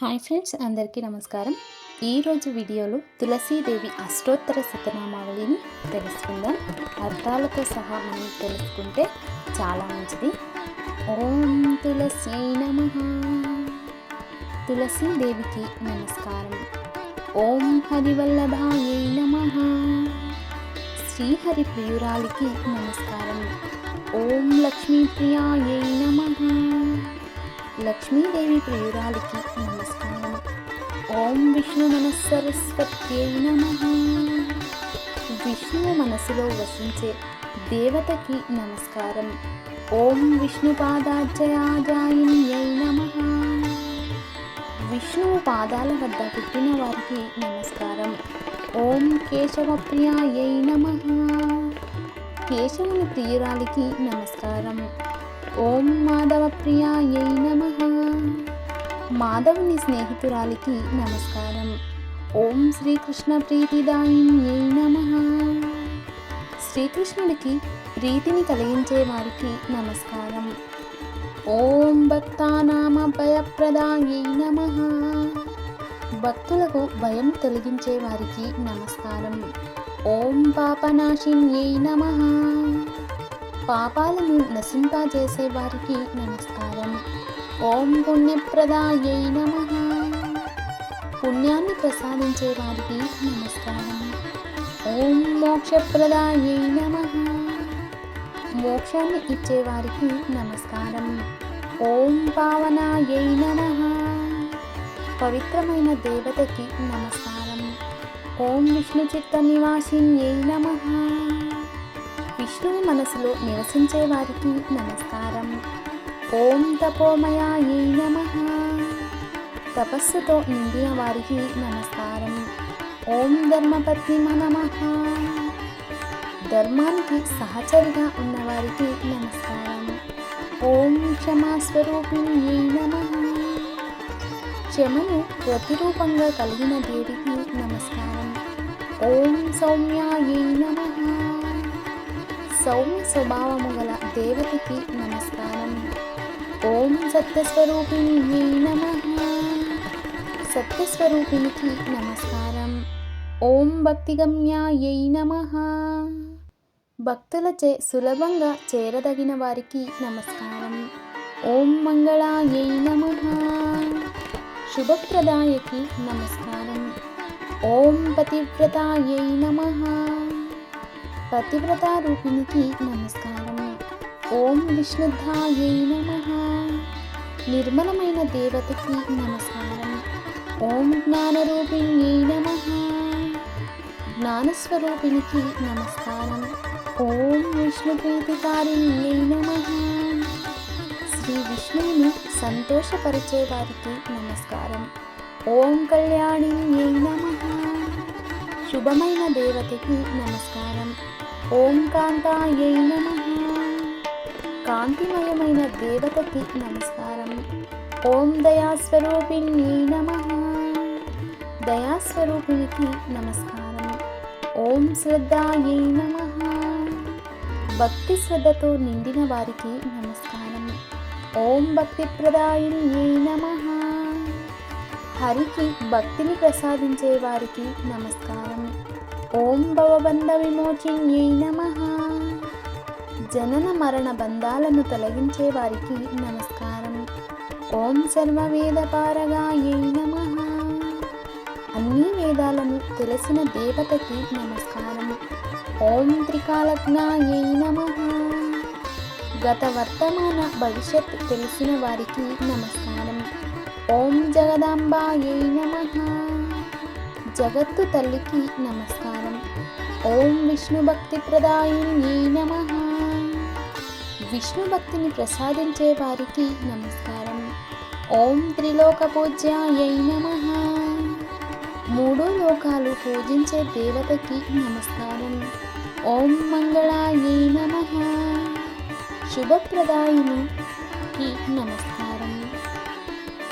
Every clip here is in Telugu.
హాయ్ ఫ్రెండ్స్ అందరికీ నమస్కారం. ఈరోజు వీడియోలో తులసీదేవి అష్టోత్తర శతనామావళిని తెలుసుకుందాం. అర్థాలతో సహా మనం తెలుసుకుంటే చాలా మంచిది. ఓం తులసీ నమ. తులసీదేవికి నమస్కారం. ఓం హరివల్లభాయ నమ. శ్రీహరి ప్రియురాలికి నమస్కారం. ఓం లక్ష్మీప్రియాయ నమ. లక్ష్మీదేవి ప్రియురాలికి నమస్కారం. ఓం విష్ణు మనస్సరస్వత్యై నమ. విష్ణువు మనసులో వసించే దేవతకి నమస్కారం. ఓం విష్ణు పాదాజయాజాయిన్యై నమ. విష్ణువు పాదాల వద్ద పుట్టిన వారికి నమస్కారం. ఓం కేశవప్రియాయై నమ. కేశవుని ప్రియురాలికి నమస్కారం. ఓం మాధవ ప్రియాయై నమ. మాధవుని స్నేహితురాలికి నమస్కారం. ఓం శ్రీకృష్ణ ప్రీతిదాయిన్యై నమ. శ్రీకృష్ణుడికి ప్రీతిని కలిగించే వారికి నమస్కారం. ఓం భక్తానామ భయప్రదాయై నమ. భక్తులకు భయం తొలగించే వారికి నమస్కారం. ఓం పాపనాశిన్యై నమ. పాపాలను నశింపజేసే వారికి నమస్కారం. ఓం పుణ్యప్రదాయై నమ. పుణ్యాన్ని ప్రసాదించే వారికి నమస్కారం. ఓం మోక్షప్రదాయై నమ. మోక్షాన్ని ఇచ్చేవారికి నమస్కారం. ఓం పావనాయై నమ. పవిత్రమైన దేవతకి నమస్కారం. ఓం విష్ణు చిత్త నివాసిన్యై నమ. విష్ణువు మనసులో నివసించే వారికి నమస్కారం. ఓం తపోమయాయై నమ. తపస్సుతో నిండిన వారికి నమస్కారం. ఓం ధర్మపత్ని నమ. ధర్మానికి సహచరిగా ఉన్నవారికి నమస్కారం. ఓం క్షమాస్వరూపిణి నమ. క్షమను ప్రతిరూపంగా కలిగిన దేవికి నమస్కారం. ఓం సౌమ్యాయై నమ. సౌమ్య స్వభావము గల దేవతకి నమస్కారం. ఓం సత్యస్వరూపిణి నమ. సత్యస్వరూపిణికి నమస్కారం. ఓం భక్తిగమ్యాయై నమ. భక్తులచే సులభంగా చేరదగిన వారికి నమస్కారం. ఓం మంగళాయై నమ. శుభప్రదాయకి నమస్కారం. ఓం పతివ్రతాయై నమ. పతివ్రత రూపిణికి నమస్కారం ఓం విష్ణుధాయై నమ. నిర్మలమైన దేవతకి నమస్కారం ఓం జ్ఞానరూపిణ్యై నమ. జ్ఞానస్వరూపిణికి నమస్కారం. ఓం విష్ణుప్రీతికారిణ్యై నమ. శ్రీ విష్ణువును సంతోషపరిచే వారికి నమస్కారం. ఓం కళ్యాణిన్యై నమ. శుభమైన దేవతకి నమస్కారం. ఓం కాంతాయై నమ. కాంతిమయమైన దేవతకి నమస్కారం. ఓం దయాస్వరూపిణి నమ. దయాస్వరూపిణికి నమస్కారం. ఓం శ్రద్ధాయై నమ. భక్తి శ్రద్ధతో నిండిన వారికి నమస్కారం. ఓం భక్తిప్రదాయిన్యై నమ. హరికి భక్తిని ప్రసాదించే వారికి నమస్కారం. ఓం భవబంధ విమోచిన్యై నమ. జనన మరణ బంధాలను తొలగించే వారికి నమస్కారం. ఓం సర్వవేద పారగాయై నమ. అన్ని వేదాలను తెలిసిన దేవతకి నమస్కారం. ఓం త్రికాలజ్ఞాయై నమ. గత వర్తమాన భవిష్యత్ తెలిసిన వారికి నమస్కారం. ఓం జగదాంబాయై నమ. జగత్తు తల్లికి నమస్కారం. ఓం విష్ణు భక్తి ప్రదాయిని నమ. విష్ణు భక్తిని ప్రసాదించే వారికి నమస్కారం. ఓం త్రిలోక పూజ్యాయ నమ. మూడు లోకాలు పూజించే దేవతకి నమస్కారం. ఓం మంగళాయ నమ. శుభప్రదాయినికి నమస్కారం.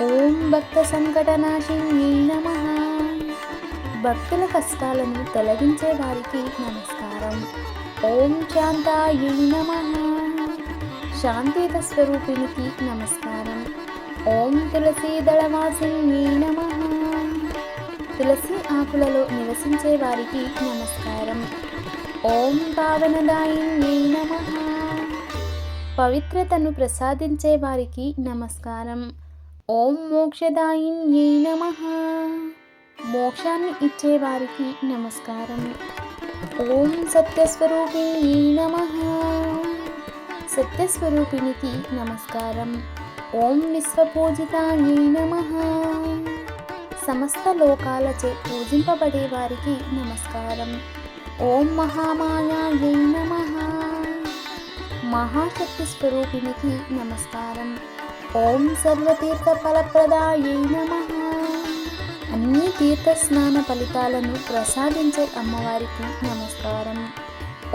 ఓం భక్త సంకటనాశిన్యై నమ. భక్తుల కష్టాలను తొలగించే వారికి నమస్కారం. ఓం శాంతాయ నమ. శాంతిత స్వరూపిణికి నమస్కారం. ఓం తులసీదళవాసిన్యై తులసి ఆకులలో నివసించే వారికి నమస్కారం. ఓం పావనదాయిన్యై నమ. పవిత్రతను ప్రసాదించే వారికి నమస్కారం. ఓం మోక్షదాయిన్యై నమ. మోక్షాన్ని ఇచ్చేవారికి నమస్కారం. ఓం సత్యస్వరూపిణి నమ. సత్యస్వరూపిణికి నమస్కారం. ఓం విశ్వపూజితాయై నమ. సమస్త లోకాలచే పూజింపబడే వారికి నమస్కారం. ఓం మహామాయాయై నమ. మహాశక్తి స్వరూపిణికి నమస్కారం. ఓం సర్వతీర్థ ఫలప్రదాయ నమ. అన్ని తీర్థస్నాన ఫలితాలను ప్రసాదించే అమ్మవారికి నమస్కారం.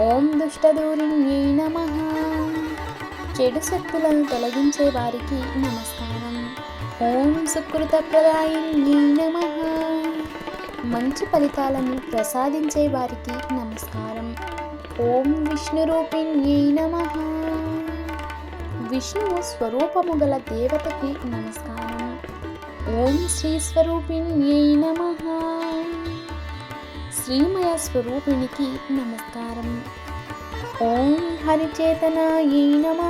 ఓం దుష్టదూరిణ్యై నమ. చెడు శక్తులను తొలగించే వారికి నమస్కారం. ఓం సుకృత ప్రదాయిన్యై నమ. మంచి ఫలితాలను ప్రసాదించే వారికి నమస్కారం. ఓం విష్ణు రూపిణ్యై నమ. విష్ణువు స్వరూపము గల దేవతకి నమస్కారం. ఓం శ్రీ స్వరూపిణ్యై నమ. శ్రీమయ స్వరూపిణికి నమస్కారం. ఓం హరిచేతనాయై నమ.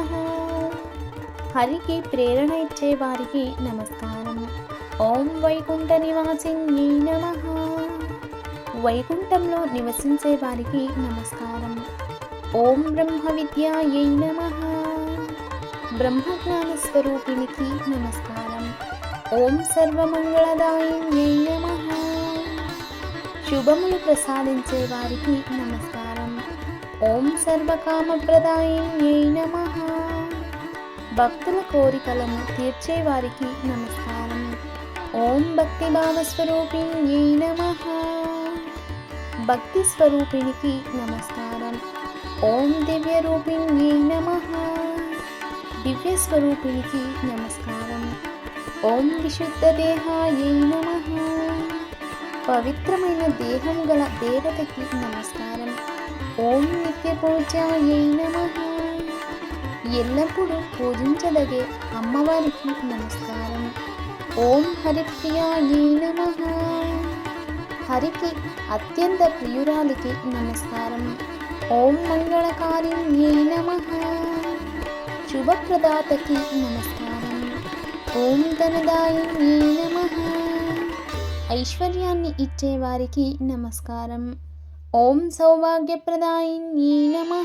హరికి ప్రేరణ ఇచ్చే వారికి నమస్కారం. ఓం వైకుంఠ నివాసిన్యై నమ. వైకుంఠంలో నివసించే వారికి నమస్కారం. ఓం బ్రహ్మ విద్యాయై నమ. బ్రహ్మజ్ఞాన స్వరూపిణికి నమస్కారం. ఓం సర్వమంగళదాయిన్యై నమ. శుభములు ప్రసాదించే వారికి నమస్కారం. ఓం సర్వకామప్రదాయిన్యై నమ. భక్తుల కోరికలను తీర్చే వారికి నమస్కారం. ఓం భక్తి భావస్వరూపిణ్యై నమ. భక్తి స్వరూపిణికి నమస్కారం. ఓం దివ్య రూపిణ్యై నమ. దివ్య స్వరూపిణికి నమస్కారం. ఓం విశుద్ధ దేహాయై నమ. పవిత్రమైన దేహం గల దేవతకి నమస్కారం. ఓం నిత్య పూజాయై నమ. ఎల్లప్పుడూ పూజించదగే అమ్మవారికి నమస్కారం. ఓం హరిప్రియాయై నమ. హరికి అత్యంత ప్రియురాలికి నమస్కారం. ఓం మంగళకారిణ్యై నమ. శుభప్రదాతకి నమస్కారం. ఓం ధనదాయిన్యై నమ. ఐశ్వర్యాన్ని ఇచ్చేవారికి నమస్కారం. ఓం సౌభాగ్యప్రదాయిన్యై నమ.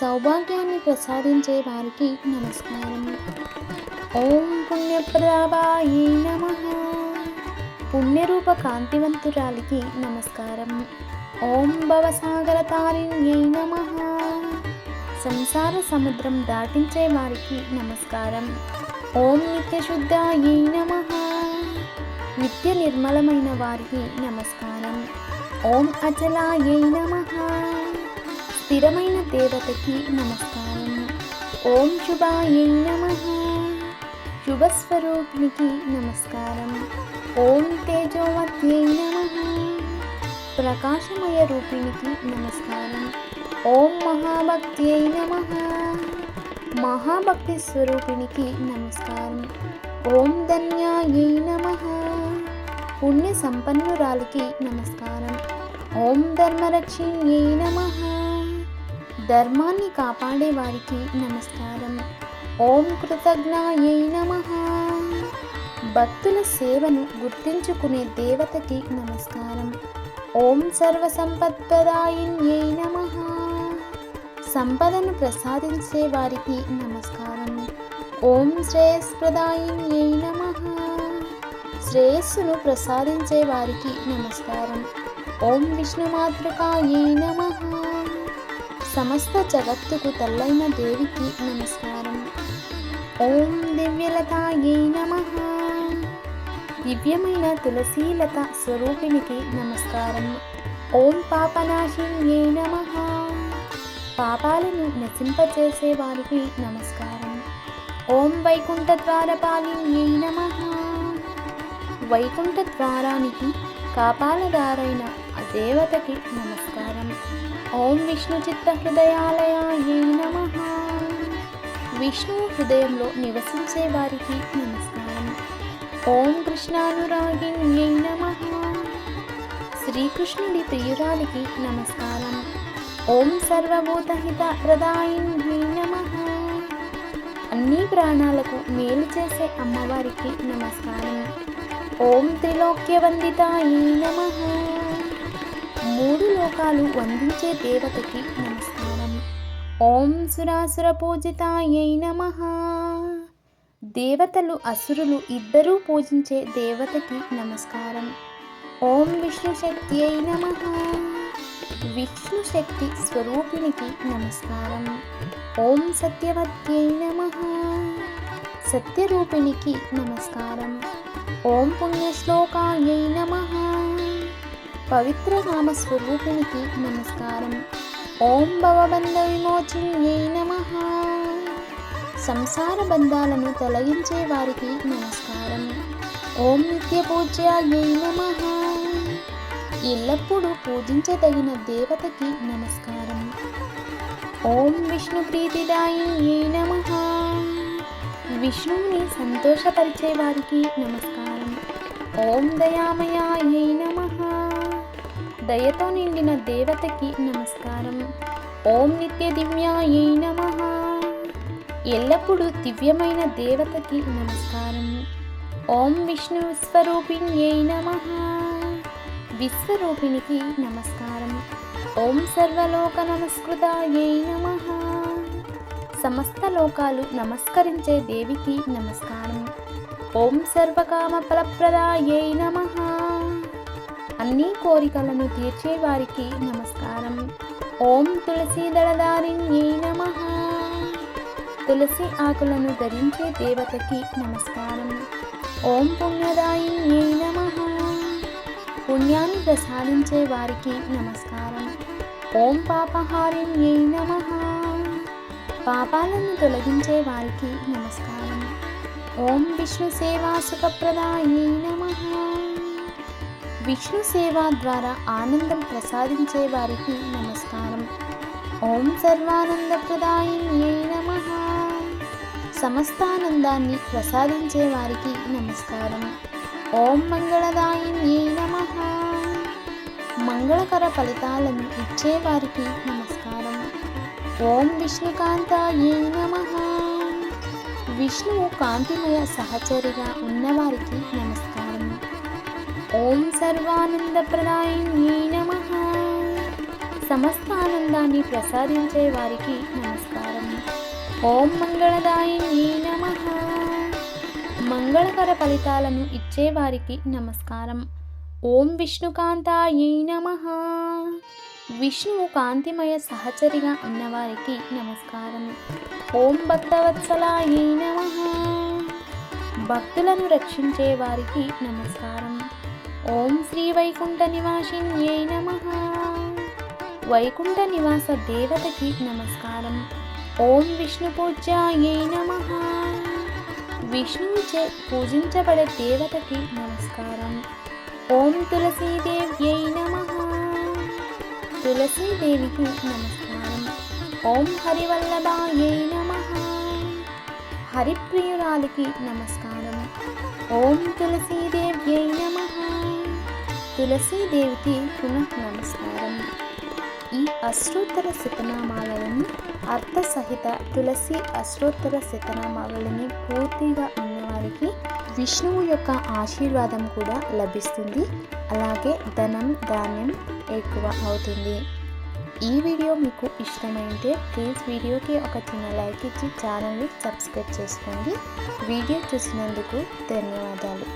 సౌభాగ్యాన్ని ప్రసాదించే వారికి నమస్కారం. ఓం పుణ్యప్రదాబాయి నమ. పుణ్యరూప కాంతివంతురాలికి నమస్కారం. ఓం భవసాగర తారిణ్యై నమ. సంసార సముద్రం దాటించే వారికి నమస్కారం. ఓం నిత్యశుద్ధాయై నమ. నిత్య నిర్మలమైన వారికి నమస్కారం. ఓం అచలాయై నమ. స్థిరమైన దేవతకి నమస్కారం. ఓం శుభాయై నమ. శుభస్వరూపినికి నమస్కారం. ఓం తేజోవత్యై నమ. ప్రకాశమయ రూపిణికి నమస్కారం. ఓం మహాభక్త్యై నమ. మహాభక్తి స్వరూపిణికి నమస్కారం. ఓం ధన్యాయ నమ. పుణ్య సంపన్నురాలికి నమస్కారం. ఓం ధర్మరక్షిణ్యై నమ. ధర్మాన్ని కాపాడే వారికి నమస్కారం. ఓం కృతజ్ఞాయై నమ. భక్తుల సేవను గుర్తించుకునే దేవతకి నమస్కారం. ఓం సర్వసంపత్ప్రదాయిన్యై నమ. సంపదను ప్రసాదించే వారికి నమస్కారం. ఓం శ్రేయస్ప్రదాయిన్యై నమ. శ్రేయస్సును ప్రసాదించే వారికి నమస్కారం. ఓం విష్ణుమాతృకాయై నమ. సమస్త జగత్తుకు తల్లైన దేవికి నమస్కారం. ఓం దివ్యలతాయై నమ. దివ్యమైన తులసీలత స్వరూపిణికి నమస్కారం. ఓం పాపనాశిన్యై నమ. పాపాలను నశింపచేసే వారికి నమస్కారం. ఓం వైకుంఠ ద్వారపాలి నమ. వైకుంఠ ద్వారానికి కాపాలదారైన ఆ దేవతకి నమస్కారం. ఓం విష్ణు చిత్త హృదయాలయ నమ. విష్ణువు హృదయంలో నివసించే వారికి నమస్కారం. ఓం కృష్ణానురాగిణ్యై నమ. శ్రీకృష్ణుడి ప్రియురాలికి నమస్కారం. ఓం సర్వభూతహిత ప్రదాయిన్యై నమ. అన్ని ప్రాణాలకు మేలు చేసే అమ్మవారికి నమస్కారం. ఓం త్రిలోక్యవందితాయి నమ. మూడు లోకాలు వందించే దేవతకి నమస్కారం. ఓం సురాసుర పూజితాయై నమ. దేవతలు అసురులు ఇద్దరూ పూజించే దేవతకి నమస్కారం. ఓం విష్ణు శక్తి అయి నమ. విష్ణు శక్తి స్వరూపిణికి నమస్కారం. ఓం సత్యవత్యై నమ. సత్యరూపిణికి నమస్కారం. ఓం పుణ్యశ్లోకాయై నమ. పవిత్రనామ స్వరూపిణికి నమస్కారం. ఓం భవబంధ విమోచిన్యై నమ. సంసార బంధాలను తొలగించే వారికి నమస్కారం. ఓం నిత్య పూజ్యాయై నమ. ఎల్లప్పుడూ పూజించదగిన దేవతకి నమస్కారం. ఓం విష్ణు ప్రీతిదాయి నమ. విష్ణువుని సంతోషపరిచే వారికి నమస్కారం. ఓం దయామయాయ నమ. దయతో నిండిన దేవతకి నమస్కారం. ఓం నిత్య దివ్యాయ నమ. ఎల్లప్పుడూ దివ్యమైన దేవతకి నమస్కారం. ఓం విష్ణు స్వరూపిణ్యై నమ. విశ్వరూపిణికి నమస్కారం. ఓం సర్వలోక నమస్కృతాయై నమ. సమస్త లోకాలు నమస్కరించే దేవికి నమస్కారం. ఓం సర్వకామ ఫలప్రదాయై నమ. అన్ని కోరికలను తీర్చే వారికి నమస్కారం. ఓం తులసి దళదారిణ్యై నమ. తులసి ఆకులను ధరించే దేవతకి నమస్కారం. ఓం పుణ్యదాయిన్యై నమ పుణ్యాన్ని ప్రసాదించే వారికి నమస్కారం. ఓం పాపహారిణ్యై నమ. పాపాలను తొలగించే వారికి నమస్కారం. ఓం విష్ణు సేవా సుఖప్రదాయై నమ. విష్ణు సేవ ద్వారా ఆనందం ప్రసాదించే వారికి నమస్కారం. ఓం సర్వానందప్రదాయిన్యై నమ. సమస్తానందాన్ని ప్రసాదించే వారికి నమస్కారం. ఓం మంగళదాయిన్యై నమ. మంగళకర ఫలితాలను ఇచ్చేవారికి నమస్కారం. ఓం విష్ణుకాంతాయై నమ. విష్ణువు కాంతిమయ సహచరిగా ఉన్నవారికి నమస్కారం. ఓం సర్వానందప్రదాయిన్యై నమ. సమస్త ఆనందాన్ని ప్రసాదించే వారికి నమస్కారం. ఓం మంగళదాయిన్యై మంగళకర ఫలితాలను ఇచ్చేవారికి నమస్కారం. ఓం విష్ణుకాంతాయై నమ. విష్ణువు కాంతిమయ సహచరిగా ఉన్నవారికి నమస్కారం. ఓం భక్తవత్సలాయై నమ. భక్తులను రక్షించే వారికి నమస్కారం. ఓం శ్రీ వైకుంఠ నివాసిన్యై నమ. వైకుంఠ నివాస దేవతకి నమస్కారం. ఓం విష్ణు పూజ్యాయై నమ. విష్ణువుచే పూజించబడే దేవతకి నమస్కారం. ఓం తులసీదేవ్యై నమ. తులసీదేవికి నమస్కారం. ఓం హరివల్లభాయై నమ. హరిప్రియురాలికి నమస్కారం. ఓం తులసీదేవ్యై నమ. తులసీదేవికి పునః నమస్కారం. ఈ అష్టోత్తర అర్థ అర్థసహిత తులసి అష్టోత్తర శతనామాలని పూర్తిగా ఉన్నవారికి విష్ణువు యొక్క ఆశీర్వాదం కూడా లభిస్తుంది అలాగే ధనం ధాన్యం ఎక్కువ అవుతుంది ఈ వీడియో మీకు ఇష్టమైతే ప్లీజ్ వీడియోకి ఒక చిన్న లైక్ ఇచ్చి ఛానల్ని సబ్స్క్రైబ్ చేసుకోండి. వీడియో చూసినందుకు ధన్యవాదాలు